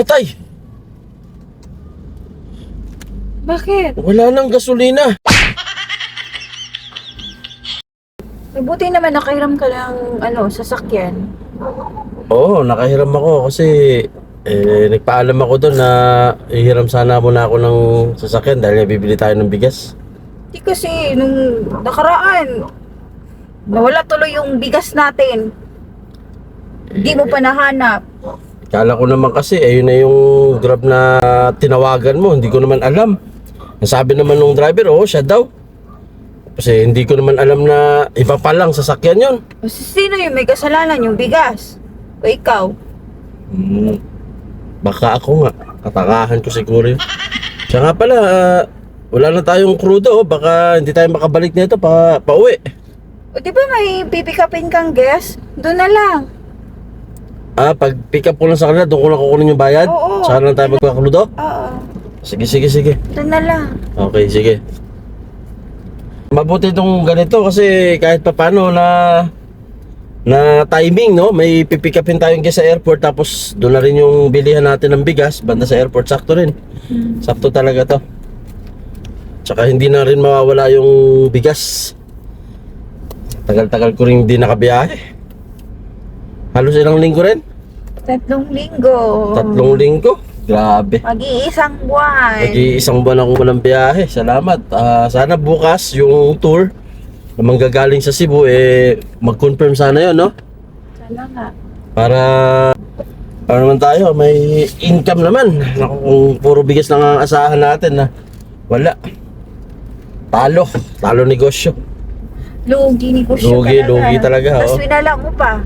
Patay! Bakit? Wala nang gasolina. Mabuti naman nakahiram ka ng ano, sasakyan. Oo, nakahiram ako kasi eh, nagpaalam ako doon na ihiram sana muna ako ng sasakyan dahil bibili tayo ng bigas. Di kasi, nung nakaraan, nawala tuloy yung bigas natin. Di mo pa nahanap. Kala ko naman kasi, ayun na yung grab na tinawagan mo. Hindi ko naman alam. Nasabi naman nung driver, oo, siya daw. Kasi hindi ko naman alam na iba pa lang sasakyan yon. O, Sino yung may kasalanan? Yung bigas? O ikaw? Hmm. Baka ako nga. Katakahan ko siguro yun. Siya nga pala, ah, wala na tayong crudo. Oh. Baka hindi tayo makabalik nito pa, pa uwi. O di ba may pipikapin kang guest? Doon na lang. Ah, pag pick up ko lang sa kanila, doon ko lang kukunin yung bayad. Oo. Saka lang tayo magkakrudo. Oo. Sige, sige, sige. Doon na lang. Okay, sige. Mabuti itong ganito kasi kahit pa paano na na timing, no? May pipick upin tayong guest sa airport tapos doon na rin yung bilihan natin ng bigas banda sa airport. Sakto rin. Sakto talaga to. Tsaka hindi na rin mawawala yung bigas. Tagal-tagal ko rin hindi nakabiyahe. Halos ilang linggo rin? Tatlong linggo. Tatlong linggo? Grabe. Mag-iisang buwan. Nag-iisang buwan akong walang biyahe. Salamat. Ah, sana bukas yung tour na manggagaling sa Cebu, eh, mag-confirm sana yon no? Sana nga. Para, para naman tayo, may income naman. Naku, kung puro bigas lang ang asahan natin na wala. Talo. Talo negosyo. Lugi ni Kusyo Lugi, lugi talaga, Tapos oo. winala mo pa.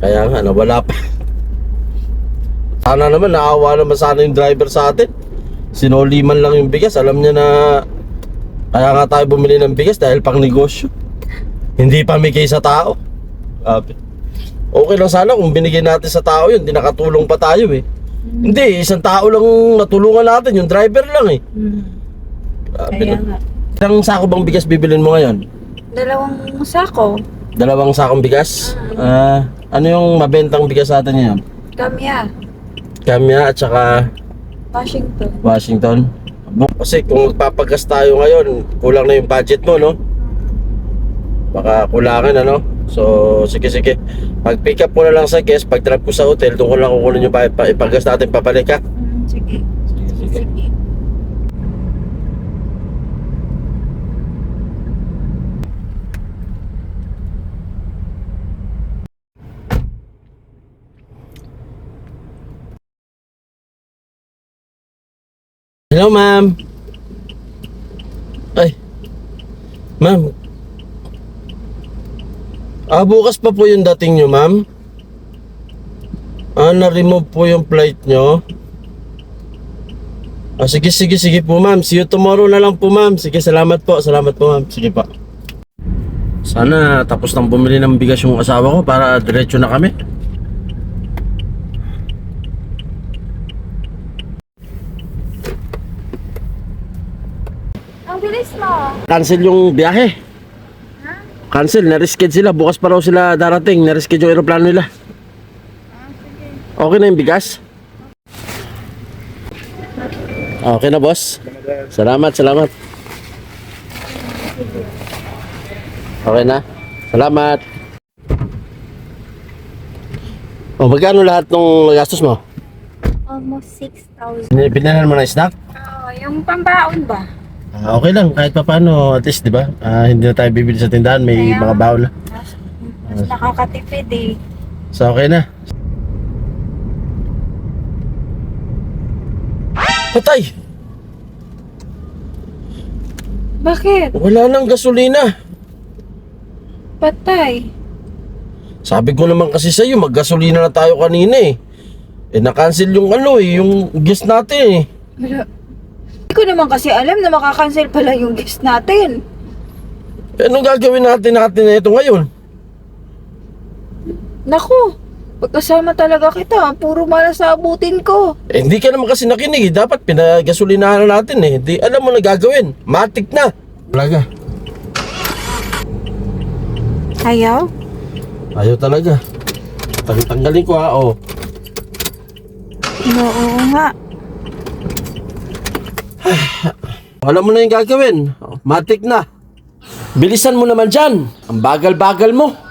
Kaya nga, nawala pa. Sana naman, naawa naman sana yung driver sa atin. Sinoli man lang yung bigas. Alam niya na kaya nga tayo bumili ng bigas dahil pang negosyo. Hindi pamigay sa tao. Grabe. Okay lang sana kung binigay natin sa tao yun, hindi nakatulong pa tayo eh. Hindi, isang tao lang natulungan natin, yung driver lang eh. Hmm. Grabe Kaya no. nga. Ilang sako bang bigas bibilin mo ngayon? Dalawang sako. Dalawang sakong bigas? Ah, ano yung mabentang bigas natin ngayon? Kamya. Kamya at saka Washington. Washington. Kasi kung magpapagas tayo ngayon, kulang na yung budget mo, no? Baka kulangan, ano? So, sige, sige. Pag pick up ko na lang sa guest, pag drop ko sa hotel, doon ko lang kukunin yung pa- pa- ipagas natin papalik, ha? Sige. Sige, sige. Sige. Hello, ma'am. Ay. Ma'am. Ah, bukas pa po yung dating nyo, ma'am. Ah, na-remove po yung flight nyo. Ah, sige, sige, sige po, ma'am. See you tomorrow na lang po, ma'am. Sige, salamat po. Salamat po, ma'am. Sige pa. Sana tapos nang bumili ng bigas yung asawa ko para diretso na kami. Ang bilis mo. Cancel yung biyahe. Cancel, na-reschedule sila. Bukas pa raw sila darating. Na-reschedule yung aeroplano nila. Okay na yung bigas? Okay na, boss. Salamat, salamat. Okay na. Salamat. O, magkano lahat ng gastos mo? Almost 6,000. Pinahan mo na snack? Oo, yung pambaon ba? Ah, okay lang, kahit pa paano, at least, di ba? Ah, hindi na tayo bibili sa tindahan, may Kaya- mga na. Mas, mas nakakatipid eh. So, okay na. Patay! Bakit? Wala nang gasolina. Patay. Sabi ko naman kasi sa'yo, maggasolina na tayo kanina eh. Eh, na-cancel yung ano eh, yung guest natin eh. Wala. Hindi ko naman kasi alam na makakancel pala yung guest natin. Eh, anong gagawin natin natin na ito ngayon? Naku, pagkasama talaga kita, puro malas sa abutin ko. Eh, hindi ka naman kasi nakinig eh. Dapat pinagasolinahan na natin eh. Di, alam mo na gagawin. Matik na. Talaga. Ayaw? Ayaw talaga. Tang tanggalin ko ha, oh. Oo nga. Alam mo na yung gagawin. Matik na. Bilisan mo naman dyan. Ang bagal-bagal mo.